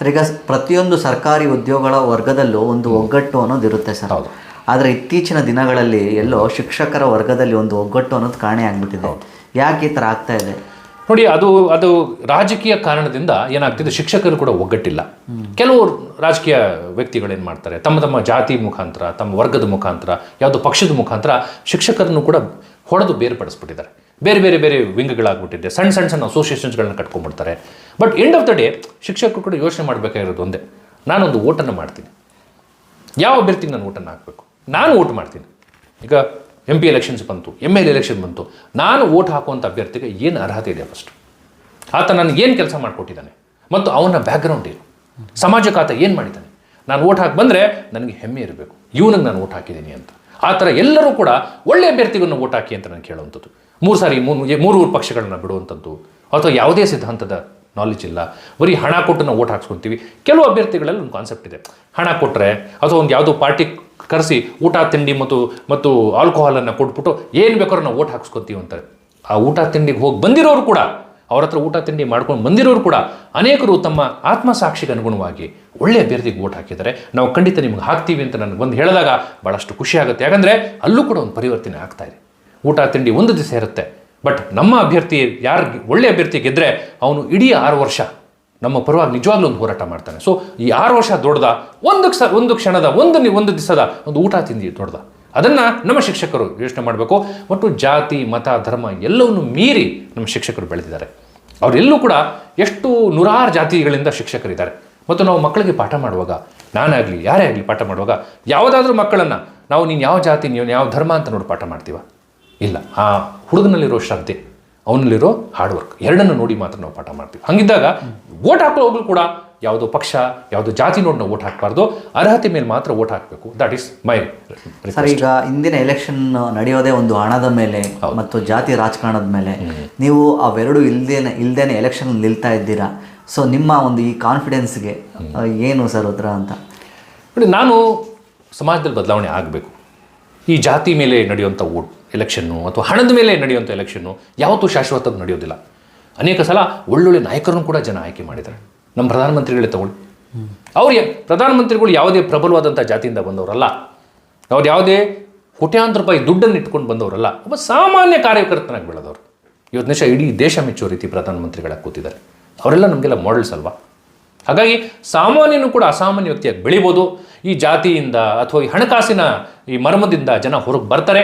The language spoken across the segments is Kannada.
ಸರ್ ಈಗ ಪ್ರತಿಯೊಂದು ಸರ್ಕಾರಿ ಉದ್ಯೋಗಗಳ ವರ್ಗದಲ್ಲೂ ಒಂದು ಒಗ್ಗಟ್ಟು ಅನ್ನೋದು ಇರುತ್ತೆ ಸರ್. ಹೌದು. ಆದರೆ ಇತ್ತೀಚಿನ ದಿನಗಳಲ್ಲಿ ಎಲ್ಲೋ ಶಿಕ್ಷಕರ ವರ್ಗದಲ್ಲಿ ಒಂದು ಒಗ್ಗಟ್ಟು ಅನ್ನೋದು ಕಾಣೆ ಆಗ್ಬಿಟ್ಟಿದೆ. ಯಾಕೆ ಈ ಥರ ಆಗ್ತಾ ಇದೆ? ನೋಡಿ ಅದು ಅದು ರಾಜಕೀಯ ಕಾರಣದಿಂದ ಏನಾಗ್ತಿದೆ? ಶಿಕ್ಷಕರು ಕೂಡ ಒಗ್ಗಟ್ಟಿಲ್ಲ. ಕೆಲವು ರಾಜಕೀಯ ವ್ಯಕ್ತಿಗಳು ಏನು ಮಾಡ್ತಾರೆ? ತಮ್ಮ ತಮ್ಮ ಜಾತಿ ಮುಖಾಂತರ ತಮ್ಮ ವರ್ಗದ ಮುಖಾಂತರ ಯಾವುದೋ ಪಕ್ಷದ ಮುಖಾಂತರ ಶಿಕ್ಷಕರನ್ನು ಕೂಡ ಹೊಡೆದು ಬೇರ್ಪಡಿಸ್ಬಿಟ್ಟಿದ್ದಾರೆ. ಬೇರೆ ಬೇರೆ ಬೇರೆ ವಿಂಗ್ಗಳಾಗ್ಬಿಟ್ಟಿದೆ. ಸಣ್ಣ ಸಣ್ಣ ಸಣ್ಣ ಅಸೋಸಿಯೇಷನ್ಸ್ಗಳನ್ನ ಕಟ್ಕೊಂಡ್ಬಿಡ್ತಾರೆ. But end of the day ಶಿಕ್ಷಕರು ಕೂಡ ಯೋಚನೆ ಮಾಡಬೇಕಾಗಿರೋದು ಒಂದೇ. ನಾನೊಂದು ಓಟನ್ನು ಮಾಡ್ತೀನಿ. ಯಾವ ಅಭ್ಯರ್ಥಿಗೆ ನಾನು ಓಟನ್ನು ಹಾಕಬೇಕು? ನಾನು ಓಟ್ ಮಾಡ್ತೀನಿ. ಈಗ ಎಂ ಪಿ ಎಲೆಕ್ಷನ್ಸ್ ಬಂತು ಎಂ ಎಲ್ ಎಲೆಕ್ಷನ್ ಬಂತು. ನಾನು ಓಟ್ ಹಾಕುವಂಥ ಅಭ್ಯರ್ಥಿಗೆ ಏನು ಅರ್ಹತೆ ಇದೆ ಫಸ್ಟ್ ಆತ ನನಗೆ ಏನು ಕೆಲಸ ಮಾಡಿಕೊಟ್ಟಿದ್ದಾನೆ? ಮತ್ತು ಅವನ ಬ್ಯಾಕ್ಗ್ರೌಂಡ್ ಏನು? ಸಮಾಜಕ್ಕೆ ಆತ ಏನು ಮಾಡಿದ್ದಾನೆ? ನಾನು ಓಟ್ ಹಾಕಿ ಬಂದರೆ ನನಗೆ ಹೆಮ್ಮೆ ಇರಬೇಕು. ಇವನಿಗೆ ನಾನು ಓಟ್ ಹಾಕಿದ್ದೀನಿ ಅಂತ. ಆ ಥರ ಎಲ್ಲರೂ ಕೂಡ ಒಳ್ಳೆಯ ಅಭ್ಯರ್ಥಿಗಳನ್ನು ಓಟ್ ಹಾಕಿ ಅಂತ ನಾನು ಕೇಳುವಂಥದ್ದು. ಮೂರು ಸಾರಿ, ಮೂರು ಮೂರು ಪಕ್ಷಗಳನ್ನು ಬಿಡುವಂಥದ್ದು ಅಥವಾ ಯಾವುದೇ ಸಿದ್ಧಾಂತದ ನಾಲೆಜ್ ಇಲ್ಲ. ಬರೀ ಹಣ ಕೊಟ್ಟು ನಾವು ಓಟ್ ಹಾಕ್ಸ್ಕೊತೀವಿ. ಕೆಲವು ಅಭ್ಯರ್ಥಿಗಳಲ್ಲಿ ಒಂದು ಕಾನ್ಸೆಪ್ಟ್ ಇದೆ. ಹಣ ಕೊಟ್ಟರೆ ಅಥವಾ ಒಂದು ಯಾವುದೋ ಪಾರ್ಟಿ ಕರೆಸಿ ಊಟ, ತಿಂಡಿ ಮತ್ತು ಮತ್ತು ಆಲ್ಕೋಹಾಲನ್ನು ಕೊಟ್ಬಿಟ್ಟು ಏನು ಬೇಕಾದ್ರೂ ನಾವು ಓಟ್ ಹಾಕ್ಸ್ಕೊತೀವಿ ಅಂತಾರೆ. ಆ ಊಟ, ತಿಂಡಿಗೆ ಹೋಗಿ ಬಂದಿರೋರು ಕೂಡ, ಅವ್ರ ಹತ್ರ ಊಟ, ತಿಂಡಿ ಮಾಡ್ಕೊಂಡು ಬಂದಿರೋರು ಕೂಡ ಅನೇಕರು ತಮ್ಮ ಆತ್ಮಸಾಕ್ಷಿಗೆ ಅನುಗುಣವಾಗಿ ಒಳ್ಳೆ ಅಭ್ಯರ್ಥಿಗೆ ಓಟ್ ಹಾಕಿದರೆ ನಾವು ಖಂಡಿತ ನಿಮ್ಗೆ ಹಾಕ್ತೀವಿ ಅಂತ ನನಗೆ ಬಂದು ಹೇಳಿದಾಗ ಭಾಳಷ್ಟು ಖುಷಿ ಆಗುತ್ತೆ. ಯಾಕಂದರೆ ಅಲ್ಲೂ ಕೂಡ ಒಂದು ಪರಿವರ್ತನೆ ಆಗ್ತಾ ಊಟ ತಿಂಡಿ ಒಂದು ದಿವಸ ಇರುತ್ತೆ. ಬಟ್ ನಮ್ಮ ಅಭ್ಯರ್ಥಿ ಯಾರು ಒಳ್ಳೆ ಅಭ್ಯರ್ಥಿ ಗೆದ್ದರೆ ಅವನು ಇಡೀ ಆರು ವರ್ಷ ನಮ್ಮ ಪರವಾಗಿ ನಿಜವಾಗ್ಲೂ ಒಂದು ಹೋರಾಟ ಮಾಡ್ತಾನೆ. ಸೊ ಈ ಆರು ವರ್ಷ ದೊಡ್ಡದ ಒಂದು ಕ್ಷ, ಒಂದು ಕ್ಷಣದ, ಒಂದು ಒಂದು ದಿವಸದ ಒಂದು ಊಟ ತಿಂದಿ ದೊಡ್ಡದ. ಅದನ್ನು ನಮ್ಮ ಶಿಕ್ಷಕರು ಯೋಚನೆ ಮಾಡಬೇಕು. ಮತ್ತು ಜಾತಿ, ಮತ, ಧರ್ಮ ಎಲ್ಲವನ್ನು ಮೀರಿ ನಮ್ಮ ಶಿಕ್ಷಕರು ಬೆಳೆದಿದ್ದಾರೆ. ಅವರೆಲ್ಲೂ ಕೂಡ ಎಷ್ಟು ನೂರಾರು ಜಾತಿಗಳಿಂದ ಶಿಕ್ಷಕರಿದ್ದಾರೆ. ಮತ್ತು ನಾವು ಮಕ್ಕಳಿಗೆ ಪಾಠ ಮಾಡುವಾಗ ನಾನಾಗಲಿ ಯಾರೇ ಆಗಲಿ ಪಾಠ ಮಾಡುವಾಗ, ಯಾವುದಾದ್ರೂ ಮಕ್ಕಳನ್ನು ನಾವು ನೀನು ಯಾವ ಜಾತಿ ನೀವು ಯಾವ ಧರ್ಮ ಅಂತ ನೋಡಿ ಪಾಠ ಮಾಡ್ತೀವ? ಇಲ್ಲ ಆ ಹುಡುಗನಲ್ಲಿರೋ ಶ್ರದ್ಧೆ ಅವನಲ್ಲಿರೋ ಹಾರ್ಡ್ ವರ್ಕ್ ಎರಡನ್ನು ನೋಡಿ ಮಾತ್ರ ನಾವು ಪಾಠ ಮಾಡ್ತೀವಿ. ಹಂಗಿದ್ದಾಗ ಓಟ್ ಹಾಕೋ ಹೋಗ್ಲು ಕೂಡ ಯಾವುದೋ ಪಕ್ಷ ಯಾವುದೋ ಜಾತಿ ನೋಡಿ ನಾವು ಓಟ್ ಹಾಕಬಾರ್ದು ಅರ್ಹತೆ ಮೇಲೆ ಮಾತ್ರ ಓಟ್ ಹಾಕಬೇಕು. ದಟ್ ಈಸ್ ಮೈ ಸರ್ ಈಗ ಇಂದಿನ ಎಲೆಕ್ಷನ್ ನಡೆಯೋದೇ ಒಂದು ಹಣದ ಮೇಲೆ ಮತ್ತು ಜಾತಿ ರಾಜಕಾರಣದ ಮೇಲೆ. ನೀವು ಅವೆರಡು ಇಲ್ದೇನೆ ಇಲ್ದೇನೆ ಎಲೆಕ್ಷನ್ ನಿಲ್ತಾ ಇದ್ದೀರಾ? ಸೊ ನಿಮ್ಮ ಒಂದು ಈ ಕಾನ್ಫಿಡೆನ್ಸ್ಗೆ ಏನು ಸರ್ ಉತ್ತರ ಅಂತ? ನೋಡಿ ನಾನು ಸಮಾಜದಲ್ಲಿ ಬದಲಾವಣೆ ಆಗಬೇಕು. ಈ ಜಾತಿ ಮೇಲೆ ನಡೆಯುವಂಥ ಓಟ್ ಎಲೆಕ್ಷನ್ನು ಅಥವಾ ಹಣದ ಮೇಲೆ ನಡೆಯುವಂಥ ಎಲೆಕ್ಷನ್ನು ಯಾವತ್ತೂ ಶಾಶ್ವತವಾಗಿ ನಡೆಯೋದಿಲ್ಲ. ಅನೇಕ ಸಲ ಒಳ್ಳೊಳ್ಳೆ ನಾಯಕರನ್ನು ಕೂಡ ಜನ ಆಯ್ಕೆ ಮಾಡಿದ್ದಾರೆ. ನಮ್ಮ ಪ್ರಧಾನಮಂತ್ರಿಗಳೇ ತಗೊಳ್ಳಿ. ಅವ್ರು ಯಾ- ಪ್ರಧಾನಮಂತ್ರಿಗಳು ಯಾವುದೇ ಪ್ರಬಲವಾದಂಥ ಜಾತಿಯಿಂದ ಬಂದವರಲ್ಲ. ಅವ್ರು ಯಾವುದೇ ಕೋಟ್ಯಾಂತರ ರೂಪಾಯಿ ದುಡ್ಡನ್ನು ಇಟ್ಕೊಂಡು ಬಂದವರಲ್ಲ. ಒಬ್ಬ ಸಾಮಾನ್ಯ ಕಾರ್ಯಕರ್ತನಾಗಿ ಬೆಳೆದವರು. ಇವತ್ತು ನಿಷ ಇಡೀ ದೇಶ ಮೆಚ್ಚೋ ರೀತಿ ಪ್ರಧಾನಮಂತ್ರಿಗಳಾಗಿ ಕೂತಿದ್ದಾರೆ. ಅವರೆಲ್ಲ ನಮಗೆಲ್ಲ ಮಾಡೆಲ್ಸ್ ಅಲ್ವಾ? ಹಾಗಾಗಿ ಸಾಮಾನ್ಯನು ಕೂಡ ಅಸಾಮಾನ್ಯ ವ್ಯಕ್ತಿಯಾಗಿ ಬೆಳಿಬೋದು. ಈ ಜಾತಿಯಿಂದ ಅಥವಾ ಈ ಹಣಕಾಸಿನ ಈ ಮರ್ಮದಿಂದ ಜನ ಹೊರಗೆ ಬರ್ತಾರೆ.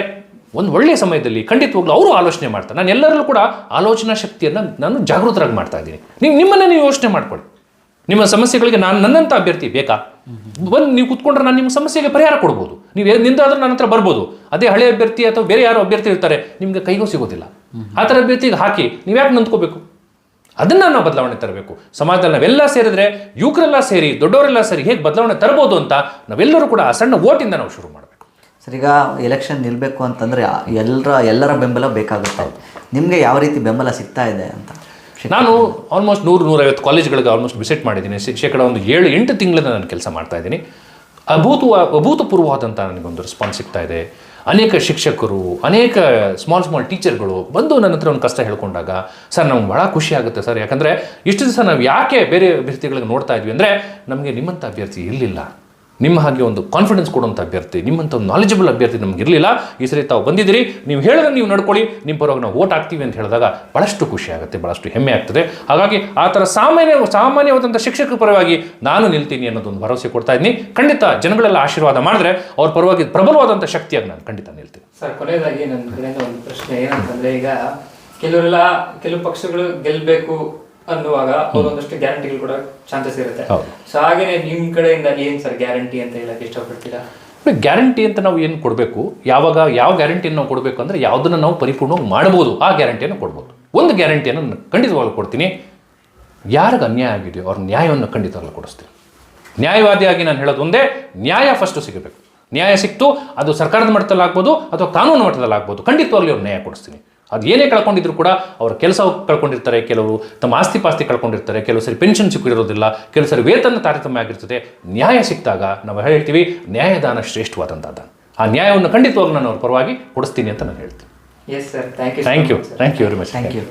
ಒಂದು ಒಳ್ಳೆಯ ಸಮಯದಲ್ಲಿ ಖಂಡಿತವಾಗ್ಲೂ ಅವರು ಆಲೋಚನೆ ಮಾಡ್ತಾರೆ. ನಾನು ಎಲ್ಲರಲ್ಲೂ ಕೂಡ ಆಲೋಚನಾ ಶಕ್ತಿಯನ್ನು ನಾನು ಜಾಗೃತರಾಗಿ ಮಾಡ್ತಾ ಇದ್ದೀನಿ. ನೀವು ನಿಮ್ಮನ್ನೇ ನೀವು ಯೋಚನೆ ಮಾಡ್ಕೊಳ್ಳಿ. ನಿಮ್ಮ ಸಮಸ್ಯೆಗಳಿಗೆ ನಾನು ನನ್ನಂಥ ಅಭ್ಯರ್ಥಿ ಬೇಕಾ? ಬಂದು ನೀವು ಕುತ್ಕೊಂಡ್ರೆ ನಾನು ನಿಮ್ಮ ಸಮಸ್ಯೆಗೆ ಪರಿಹಾರ ಕೊಡ್ಬೋದು. ನೀವು ನಿಂದಾದ್ರೂ ನನ್ನ ಹತ್ರ ಬರ್ಬೋದು. ಅದೇ ಹಳೆ ಅಭ್ಯರ್ಥಿ ಅಥವಾ ಬೇರೆ ಯಾರು ಅಭ್ಯರ್ಥಿ ಇರ್ತಾರೆ, ನಿಮಗೆ ಕೈಗೂ ಸಿಗೋದಿಲ್ಲ. ಆ ಥರ ಅಭ್ಯರ್ಥಿಗೆ ಹಾಕಿ, ನೀವು ಯಾಕೆ ನಂದ್ಕೋಬೇಕು? ಅದನ್ನ ನಾವು ಬದಲಾವಣೆ ತರಬೇಕು. ಸಮಾಜದಲ್ಲಿ ನಾವೆಲ್ಲ ಸೇರಿದ್ರೆ ಯುವಕರೆಲ್ಲ ಸೇರಿ ದೊಡ್ಡವರೆಲ್ಲ ಸೇರಿ ಹೇಗೆ ಬದಲಾವಣೆ ತರಬಹುದು ಅಂತ ನಾವೆಲ್ಲರೂ ಕೂಡ ಆ ಸಣ್ಣ ಓಟಿಂದ ನಾವು ಶುರು ಮಾಡಬೇಕು. ಸರ್ ಈಗ ಎಲೆಕ್ಷನ್ ನಿಲ್ಲಬೇಕು ಅಂತಂದರೆ ಎಲ್ಲರ ಎಲ್ಲರ ಬೆಂಬಲ ಬೇಕಾಗುತ್ತೆ. ನಿಮಗೆ ಯಾವ ರೀತಿ ಬೆಂಬಲ ಸಿಗ್ತಾ ಇದೆ ಅಂತ? ನಾನು ಆಲ್ಮೋಸ್ಟ್ ನೂರು ನೂರೈವತ್ತು ಕಾಲೇಜ್ಗಳಿಗೆ ಆಲ್ಮೋಸ್ಟ್ ವಿಸಿಟ್ ಮಾಡಿದ್ದೀನಿ. ಶೇಕಡ ಒಂದು ಏಳು ಎಂಟು ತಿಂಗಳಿಂದ ನಾನು ಕೆಲಸ ಮಾಡ್ತಾ ಇದ್ದೀನಿ. ಅಭೂತ ಅಭೂತಪೂರ್ವವಾದಂಥ ನನಗೊಂದು ರೆಸ್ಪಾನ್ಸ್ ಸಿಗ್ತಾ ಇದೆ. ಅನೇಕ ಶಿಕ್ಷಕರು, ಅನೇಕ ಸ್ಮಾಲ್ ಸ್ಮಾಲ್ ಟೀಚರ್ಗಳು ಬಂದು ನನ್ನ ಹತ್ರ ಒಂದು ಕಷ್ಟ ಹೇಳ್ಕೊಂಡಾಗ, ಸರ್, ನಮ್ಗೆ ಭಾಳ ಖುಷಿ ಆಗುತ್ತೆ ಸರ್. ಯಾಕಂದರೆ ಇಷ್ಟು ದಿವಸ ನಾವು ಯಾಕೆ ಬೇರೆ ಅಭ್ಯರ್ಥಿಗಳಿಗೆ ನೋಡ್ತಾ ಇದ್ವಿ ಅಂದರೆ, ನಮಗೆ ನಿಮ್ಮಂಥ ಅಭ್ಯರ್ಥಿ ಇರಲಿಲ್ಲ. ನಿಮ್ಮ ಹಾಗೆ ಒಂದು ಕಾನ್ಫಿಡೆನ್ಸ್ ಕೊಡುವಂಥ ಅಭ್ಯರ್ಥಿ ನಿಮ್ಮಂಥ ಒಂದು ನಾಲೆಜಬಲ್ ಅಭ್ಯರ್ಥಿ ನಮ್ಗೆ ಇರಲಿಲ್ಲ. ಈ ಸರಿ ತಾವು ಬಂದಿದ್ದೀರಿ, ನೀವು ಹೇಳಿದ್ರೆ ನೀವು ನಡ್ಕೊಳ್ಳಿ, ನಿಮ್ಮ ಪರವಾಗಿ ನಾವು ಓಟ್ ಆಗ್ತೀವಿ ಅಂತ ಹೇಳಿದಾಗ ಭಾಳಷ್ಟು ಖುಷಿ ಆಗುತ್ತೆ ಭಾಳಷ್ಟು ಹೆಮ್ಮೆ ಆಗ್ತದೆ. ಹಾಗಾಗಿ ಆ ಥರ ಸಾಮಾನ್ಯ ಸಾಮಾನ್ಯವಾದಂಥ ಶಿಕ್ಷಕರ ಪರವಾಗಿ ನಾನು ನಿಲ್ತೀನಿ ಅನ್ನೋದೊಂದು ಭರವಸೆ ಕೊಡ್ತಾ ಇದ್ದೀನಿ. ಖಂಡಿತ ಜನಗಳೆಲ್ಲ ಆಶೀರ್ವಾದ ಮಾಡಿದ್ರೆ ಅವ್ರ ಪರವಾಗಿ ಪ್ರಬಲವಾದಂಥ ಶಕ್ತಿಯಾಗಿ ನಾನು ಖಂಡಿತ ನಿಲ್ತೀನಿ. ಸರ್, ಕೊನೆಯದಾಗಿ ನನ್ನ ಕಡೆಯಿಂದ ಒಂದು ಪ್ರಶ್ನೆ ಏನಂತಂದರೆ ಈಗ ಕೆಲವರೆಲ್ಲ, ಕೆಲವು ಪಕ್ಷಗಳು ಗೆಲ್ಬೇಕು ಅನ್ನುವಾಗ ಒಂದೊಂದಷ್ಟು ಗ್ಯಾರಂಟಿಗಳು ಕೂಡ ಚಾನ್ಸಸ್ ಇರುತ್ತೆ. ಸೊ ಹಾಗೇನೆ ನಿಮ್ಮ ಕಡೆಯಿಂದ ಏನು ಸರ್ ಗ್ಯಾರಂಟಿ ಅಂತ ಹೇಳಕ್ಕೆ ಇಷ್ಟಪಡ್ತೀರಾ? ಗ್ಯಾರಂಟಿ ಅಂತ ನಾವು ಏನು ಕೊಡಬೇಕು? ಯಾವಾಗ ಯಾವ ಗ್ಯಾರಂಟಿಯನ್ನು ನಾವು ಕೊಡಬೇಕು ಅಂದರೆ ಯಾವುದನ್ನು ನಾವು ಪರಿಪೂರ್ಣವಾಗಿ ಮಾಡ್ಬೋದು ಆ ಗ್ಯಾರಂಟಿಯನ್ನು ಕೊಡ್ಬೋದು. ಒಂದು ಗ್ಯಾರಂಟಿಯನ್ನು ನಾನು ಖಂಡಿತವಾಗ್ಲೂ ಕೊಡ್ತೀನಿ. ಯಾರಿಗೆ ಅನ್ಯಾಯ ಆಗಿದೆಯೋ ಅವ್ರ ನ್ಯಾಯವನ್ನು ಖಂಡಿತವಾಗ್ಲೂ ಕೊಡಿಸ್ತೀನಿ. ನ್ಯಾಯವಾದಿಯಾಗಿ ನಾನು ಹೇಳೋದು ಒಂದೇ ನ್ಯಾಯ ಫಸ್ಟು ಸಿಗಬೇಕು. ನ್ಯಾಯ ಸಿಕ್ತು ಅದು ಸರ್ಕಾರದ ಮಟ್ಟದಲ್ಲಿ ಆಗ್ಬೋದು ಅಥವಾ ಕಾನೂನು ಮಟ್ಟದಲ್ಲಿ ಆಗ್ಬೋದು ಖಂಡಿತವಾಗ್ಲೂ ಅವ್ರು ನ್ಯಾಯ ಕೊಡಿಸ್ತೀನಿ. ಅದು ಏನೇ ಕಳ್ಕೊಂಡಿದ್ರು ಕೂಡ ಅವ್ರ ಕೆಲಸ ಕಳ್ಕೊಂಡಿರ್ತಾರೆ ಕೆಲವರು ತಮ್ಮ ಆಸ್ತಿ ಪಾಸ್ತಿ ಕಳ್ಕೊಂಡಿರ್ತಾರೆ ಕೆಲವು ಸರಿ ಪೆನ್ಷನ್ ಸಿಕ್ಕಿರೋದಿಲ್ಲ ಕೆಲವು ಸರಿ ವೇತನ ತಾರತಮ್ಯ ಆಗಿರ್ತದೆ ನ್ಯಾಯ ಸಿಕ್ಕಿದಾಗ ನಾವು ಹೇಳ್ತೀವಿ ನ್ಯಾಯದಾನ ಶ್ರೇಷ್ಠವಾದಂಥದ್ದು. ಆ ನ್ಯಾಯವನ್ನು ಖಂಡಿತವಾಗ್ಲೂ ನಾನು ಅವ್ರ ಪರವಾಗಿ ಕೊಡಿಸ್ತೀನಿ ಅಂತ ನಾನು ಹೇಳ್ತೀನಿ. Yes sir thank you thank you thank you very much thank you